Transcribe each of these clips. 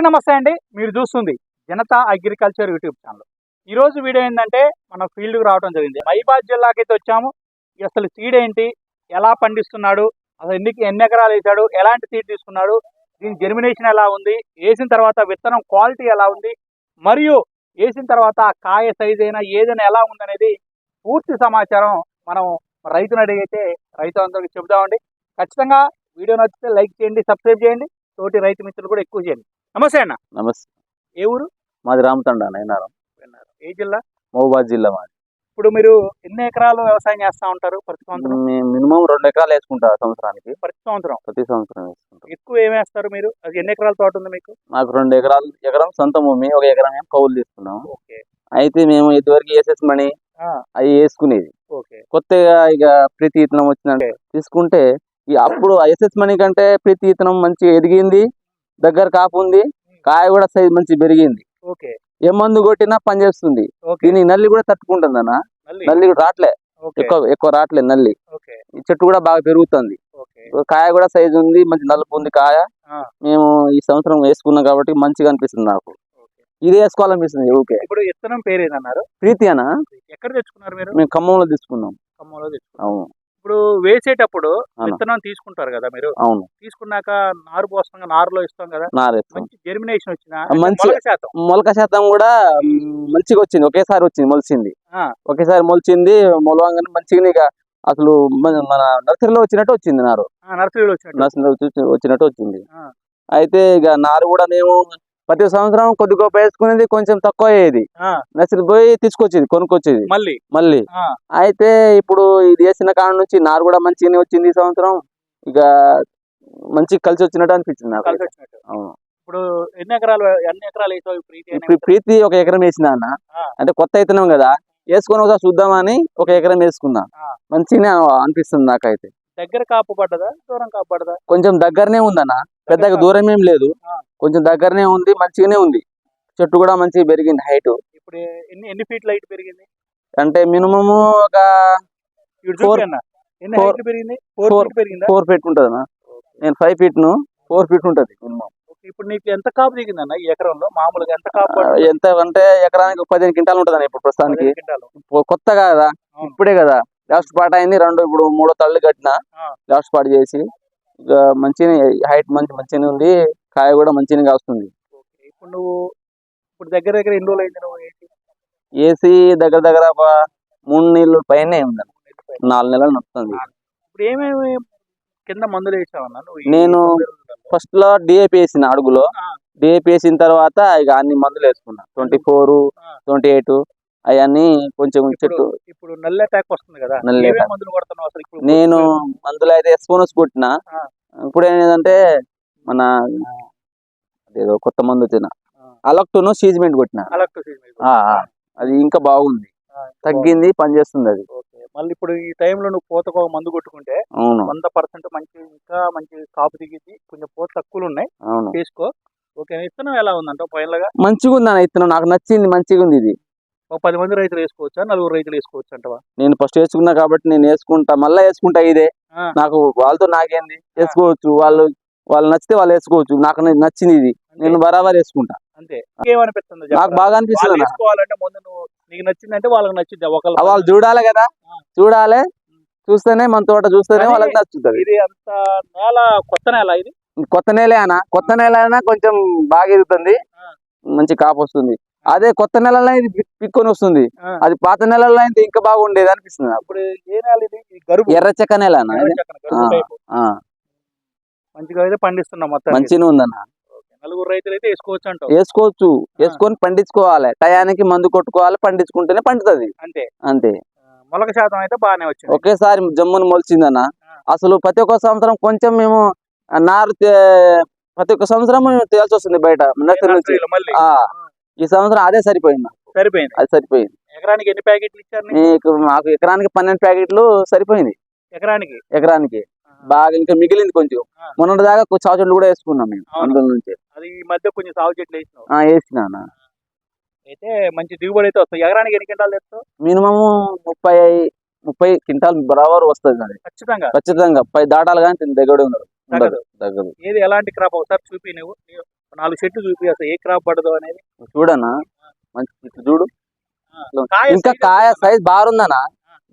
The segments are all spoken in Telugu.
అందరికీ నమస్తే అండి. మీరు చూస్తుంది జనతా అగ్రికల్చర్ యూట్యూబ్ ఛానల్. ఈ రోజు వీడియో ఏంటంటే మనం ఫీల్డ్కి రావడం జరిగింది. మైబాద్ జిల్లాకైతే వచ్చాము. అసలు సీడ్ ఏంటి? ఎలా పండిస్తున్నాడు? అసలు ఎన్ని ఎన్ని ఎకరాలు వేసాడు? ఎలాంటి సీడ్ తీసుకున్నాడు? దీని జర్మినేషన్ ఎలా ఉంది? వేసిన తర్వాత విత్తనం క్వాలిటీ ఎలా ఉంది? మరియు వేసిన తర్వాత కాయ సైజ్ అయినా ఏదైనా ఎలా ఉందనేది పూర్తి సమాచారం మనం రైతుని అడిగితే రైతు అందరికి చెబుదామండి. ఖచ్చితంగా వీడియో నచ్చితే లైక్ చేయండి సబ్స్క్రైబ్ చేయండి. తోటి రైతు మిత్రులు కూడా ఎక్కువ చేయండి. నమస్తే అన్న. నమస్తే. ఏ ఊరు? మాది రామతండ నైనారం ఏ జిల్లా? మహబూబాద్ జిల్లా మాది. ఇప్పుడు మీరు ఎన్ని ఎకరాలు వ్యవసాయం చేస్తా ఉంటారు ప్రతి సంవత్సరం? మినిమం రెండు ఎకరాలు వేసుకుంటా సంవత్సరానికి. ప్రతి సంవత్సరం? ప్రతి సంవత్సరం వేసుకుంటాం. ఎక్కువ ఏం వేస్తారు మీరు? అది ఎన్ని ఎకరాల తోట ఉంది మీకు? నాకు రెండు ఎకరాలు ఎకరం సొంత భూమి ఒక ఎకరం ఏం కౌలు తీసుకున్నాం. ఓకే. అయితే మేము ఇదివరకు వేసేసి మణి ఆ, అవి వేసుకునేది. ఓకే. కొత్తగా ఇక ప్రీతి ఇతనం వచ్చిందంటే. తీసుకుంటే అప్పుడు ఎస్ఎస్ మణి కంటే ప్రీతి ఇతనం మంచి ఎదిగింది. దగ్గర కాపు ఉంది కాయ కూడా సైజ్ మంచి పెరిగింది. ఏ మందు కొట్టినా పనిచేస్తుంది ఓకే. దీని నల్లి కూడా తట్టుకుంటుంది అన్న నల్లి రావట్లే ఓకే. ఎక్కువ ఎక్కువ రావట్లేదు నల్లి. ఈ చెట్టు కూడా బాగా పెరుగుతుంది. కాయ కూడా సైజు ఉంది మంచి నలుపు ఉంది కాయ. మేము ఈ సంవత్సరం వేసుకున్నాం కాబట్టి మంచిగా అనిపిస్తుంది నాకు. ఇది వేసుకోవాలనిపిస్తుంది ఓకే ఇప్పుడు విత్తనం పేరు ఏదన్నారు ప్రీతి అన్న. ఎక్కడ తెచ్చుకున్నారు మీరు? మేము ఖమ్మంలో తీసుకున్నాం. ఖమ్మంలో తెచ్చుకున్నారు. అవును. ఇప్పుడు వేసేటప్పుడు అవును. విత్తనం తీసుకుంటారు కదా మీరు? అవును. తీసుకున్నాక నారు పోస్తాం నారులో ఇస్తాం కదా నారేస్తాం మంచి జెర్మినేషన్ వచ్చిన మంచి- మొలక శాతం. మొలక శాతం కూడా మ్, మంచిగా వచ్చింది. ఒకేసారి వచ్చింది మొలిచింది. ఆ. ఒకేసారి మొలిచింది మొలవంగానే మంచిగా ఇక అసలు మన- మన నర్సరీలో వచ్చినట్టు వచ్చింది నారు. ఆ, నర్సరీలో వచ్చినట్టు. నర్సరీలో వచ్చి- వచ్చినట్టు వచ్చింది. ఆ. అయితే ఇక నారు కూడా మేము ప్రతి సంవత్సరం కొద్ది గొప్ప వేసుకునేది కొంచెం తక్కువ అయ్యేది. నర్సరీ పోయి తీసుకొచ్చేది కొనుక్కొచ్చేది. మళ్ళీ? మళ్ళీ. అయితే ఇప్పుడు ఇది వేసిన కాడ నుంచి నారు కూడా మంచిగానే వచ్చింది ఈ సంవత్సరం. ఇక మంచి కలిసి వచ్చినట్టు అనిపించింది నాకు అవును. ఇప్పుడు ఎన్ని ఎకరాలు ఎన్ని ఎకరాలు వేసావు ప్రీతి ప్రీతి ఒక ఎకరం వేసిన అన్న. అంటే కొత్త విత్తనం కదా వేసుకొని ఒకసారి చూద్దామని ఒక ఎకరం వేసుకున్నా. మంచిగానే అనిపిస్తుంది నాకైతే. దగ్గర కాపు పడ్డదా దూరం కాపు పడ్డదా? కొంచెం దగ్గరనే ఉందన్న. పెద్దగా దూరం ఏం లేదు. కొంచెం దగ్గరనే ఉంది మంచిగానే ఉంది. చెట్టు కూడా మంచిగా పెరిగింది హైట్ ఇప్పుడు ఎన్ని ఎన్ని ఫీట్ లైట్ పెరిగింది? అంటే మినిమము ఒక హైట్ ఫోర్ ఫీట్ ఉంటుంది అన్న నేను ఫైవ్ ఫీట్ను ఫోర్ ఫీట్ ఉంటుంది మినిమం ఇప్పుడు నీకు ఎంత కాపు దిగింది అన్న ఈ ఎకరంలో? మామూలుగా ఎంత కాపు? ఎంత అంటే ఎకరానికి పదిహేను క్వింటాలు ఉంటుంది ఇప్పుడు ప్రస్తుతానికి. కొత్తగా కదా. ఇప్పుడే కదా. లాస్ట్ పాట అయింది రెండు ఇప్పుడు మూడో తళ్ళు కట్టిన. లాస్ట్ పాట చేసి. మంచిగా హైట్ మంచి మంచిగానే ఉంది. కాయ కూడా మంచిగా వస్తుంది ఓకే, ఇప్పుడు నువ్వు ఇప్పుడు దగ్గర దగ్గర ఎన్ని రోజులు అయింది నువ్వు వేసి? ఏసీ దగ్గర దగ్గర మూడు నీళ్ళు పైనే ఉంది నాలుగు నెలలు నడుస్తుంది. ఇప్పుడు ఏమేమి కింద మందులు వేసావన్నా నేను? ఫస్ట్లో డిఏపి వేసిన అడుగులో. డిఏపి వేసిన తర్వాత ఇక అన్ని మందులు వేసుకున్నా. Twenty four. ట్వంటీ ఎయిట్ అవన్నీ కొంచెం చెట్టు ఇప్పుడు నల్ల అటాక్ వస్తుంది కదా. నల్ల నేను మందులు అయితే ఎస్పోనస్ కొట్టిన. ఇప్పుడు ఏంటంటే మన ఏదో కొత్త మందు ఆ. అలక్టును సీజ్మెంట్ కొట్టిన. అది ఇంకా బాగుంది. తగ్గింది పనిచేస్తుంది అది. ఓకే. మళ్ళీ ఇప్పుడు ఈ టైంలో నువ్వు పూతకు ఒక మందు కొట్టుకుంటే అవును. వంద పర్సెంట్ మంచి ఇంకా మంచి కాపు దిగిద్ది. కొంచెం పూత తక్కువలు ఉన్నాయి అవును. తీసుకో. ఓకే. విత్తనం ఎలా ఉందంట ఫైనల్గా? మంచిగా ఉంది అన్న నాకు నచ్చింది మంచిగా ఉంది ఇది. ఒక పది మంది రైతులు వేసుకోవచ్చా? నలుగురు రైతులు వేసుకోవచ్చు అంటవా? నేను ఫస్ట్ వేసుకున్నా కాబట్టి నేను వేసుకుంటా. మళ్ళీ వేసుకుంటా ఇదే. నాకు వాళ్ళతో నాకేంది? వేసుకోవచ్చు. వాళ్ళు వాళ్ళు నచ్చితే వాళ్ళు వేసుకోవచ్చు. నాకు నచ్చింది ఇది. నేను బరాబర్ వేసుకుంటా. అంతే. ఏమనిపిస్తుంది నాకు బాగా అనిపిస్తుంది. వేసుకోవాలంటే ముందు నువ్వు నీకు నచ్చిందంటే వాళ్ళకి నచ్చింది ఒకళ్ళు వాళ్ళు చూడాలి కదా. చూడాలి. చూస్తేనే మన తోట చూస్తేనే వాళ్ళకి నచ్చుతుంది. ఇది అంత నేల కొత్త నేల ఇది? కొత్త నేలే అన్న. కొత్త నేల అయినా కొంచెం బాగా ఎదుగుతుంది. మంచి కాపు వస్తుంది. అదే కొత్త నెలలో ఇది పిక్- పిక్కొని వస్తుంది. అది పాత నెలలో అయితే ఇంకా బాగుండేది అనిపిస్తుంది నాకు. ఇప్పుడు ఏ నేల ఇది? ఇది గరువు. ఎర్ర చెక్క నేల మంచిగా అయితే పండిస్తున్నాం మొత్తం మంచిగా ఉందన్న. నలుగురు రైతులు అయితే వేసుకోవచ్చు అంటావు. వేసుకోవచ్చు. వేసుకొని పండించుకోవాలి. టయానికి మందు కొట్టుకోవాలి పండించుకుంటేనే పండుతుంది. అంతే. అంతే. మొలక శాతం అయితే బాగానే వచ్చింది. ఒకేసారి జమ్మును మొలిచిందన్న. అసలు ప్రతి ఒక్క సంవత్సరం కొంచెం మేము నారు ప్రతి ఒక్క సంవత్సరం మేము తేల్చి వస్తుంది బయట. నర్సరీ నుంచి. ఈ సంవత్సరం అదే సరిపోయింది. సరిపోయింది? అది సరిపోయింది. ఎకరానికి ఎన్ని ప్యాకెట్లు ఇచ్చారు? మీకు మాకు ఎకరానికి పన్నెండు ప్యాకెట్లు సరిపోయింది. ఎకరానికి? ఎకరానికి. బాగా ఇంకా మిగిలింది కొంచెం. మొన్నటి దాకా కొంచెం చావచెట్లు కూడా వేసుకున్నాం మేము. అందులో నుంచి. అది ఈ మధ్య కొంచెం సాగు చెట్లు వేసినావు. ఆ, వేసినాను అయితే మంచి దిగుబడి అయితే వస్తుంది ఎకరానికి ఎన్ని క్వింటాలు తెస్తావు? మినిమము ముప్పై ముప్పై క్వింటాల్ బరాబర్ వస్తుంది అది ఖచ్చితంగా? ఖచ్చితంగా. పై దాటాలు కానీ దగ్గర ఉండదు. ఏది ఎలాంటి క్రాప్? ఒకసారి చూపి నువ్వు. నాలుగు చెట్లు చూపి అసలు ఏ క్రాప్ పడదు అనేది. చూడనా? మంచి ఇటు చూడు. ఇంకా కాయ? సైజ్ బారుందనా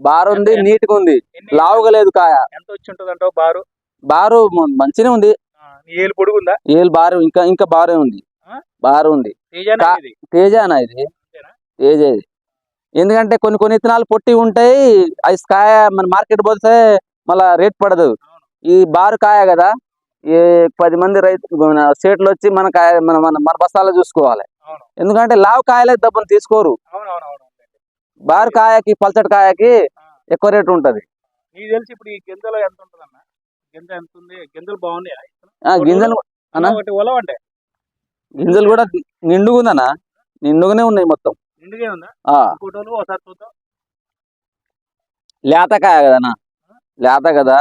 బారుంది నీట్గా ఉంది లావుగా లేదు కాయ. ఎంత వచ్చి ఉంటుంది అంటావు బారు? బారు మ- మంచినే ఉంది. ఏలు పొడుగుందా? ఏలు బారు ఇంకా ఇంకా బారే ఉంది? బారు ఉంది. తేజానా ఇది? తేజ ఇది. ఎందుకంటే కొన్ని కొన్ని విత్తనాలు పొట్టి ఉంటాయి. అవి కాయ మన మార్కెట్ పోతే మళ్ళా రేట్ పడదు. ఈ బారు కాయ కదా? ఈ పది మంది రైతు సేట్లు వచ్చి మన కాయ మన మన మన బస్తాలో చూసుకోవాలి. ఎందుకంటే లావు కాయలే దెబ్బను తీసుకోరు. బారు కాయకి పల్చటి కాయకి. ఎక్కువ రేటు ఉంటది. నీకు తెలిసి ఇప్పుడు ఈ గింజలో ఎంత ఉంటుంది అన్న గింజ ఎంత ఉంది? గింజలు బాగున్నాయా? గింజలు అన్న? ఒకటి ఉలవంటే గింజలు కూడా నిండుగా ఉందన్నా నిండుగానే ఉన్నాయి మొత్తం. నిండుగా ఉందా? ఆ. ఫోటోలు ఒకసారి చూద్దాం. లేత కాయ కదనా లేత కదా?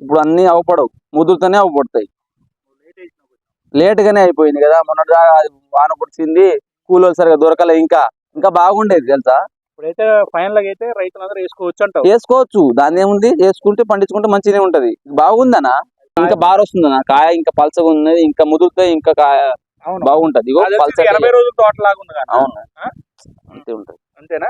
ఇప్పుడు అన్ని అవపడవు. ముదురుతోనే అవపడతాయి. లేట్ వేసినావు కొంచెం. లేట్ గానే అయిపోయింది కదా మొన్న వాన కుడిచింది కూలోలు సరిగా దొరకలే ఇంకా. ఇంకా బాగుండేది తెలుసా? ఇప్పుడైతే ఫైనల్ అయితే రైతులందరూ వేసుకోవచ్చు దాని ఏముంది? వేసుకుంటే పండించుకుంటే మంచిగానే ఉంటది. బాగుందనా? ఇంకా బాగా వస్తుందనా? కాయ ఇంకా పలసగా ఉన్నది ఇంకా ముదురుతే ఇంకా కాయ బాగుంటది. ఇగో నాకు తెలిసి ఇది పల్చటి ఎనభై రోజుల తోట లాగా ఉంది అవును? అంతే ఉంటది. అంతేనా?